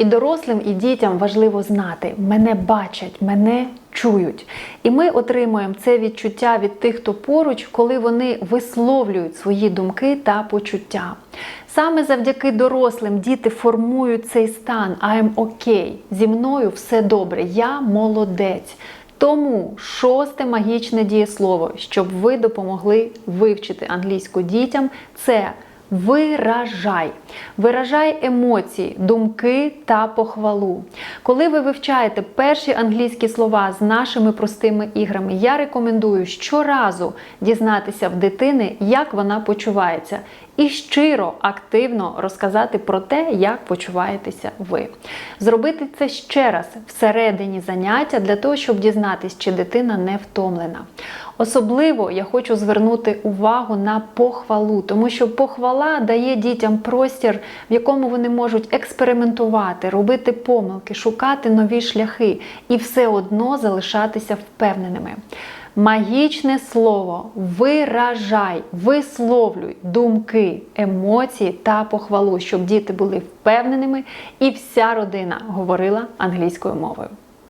І дорослим, і дітям важливо знати, мене бачать, мене чують. І ми отримуємо це відчуття від тих, хто поруч, коли вони висловлюють свої думки та почуття. Саме завдяки дорослим діти формують цей стан I'm okay, зі мною все добре, я молодець. Тому шосте магічне дієслово, щоб ви допомогли вивчити англійську дітям, це Виражай, виражай емоції, думки та похвалу. Коли ви вивчаєте перші англійські слова з нашими простими іграми, я рекомендую щоразу дізнатися в дитини, як вона почувається, і щиро, активно розказати про те, як почуваєтеся ви. Зробити це ще раз всередині заняття для того, щоб дізнатися, чи дитина не втомлена. Особливо я хочу звернути увагу на похвалу, тому що похвала дає дітям простір, в якому вони можуть експериментувати, робити помилки, шукати нові шляхи і все одно залишатися впевненими. Магічне слово виражай, висловлюй думки, емоції та похвалу, щоб діти були впевненими і вся родина говорила англійською мовою.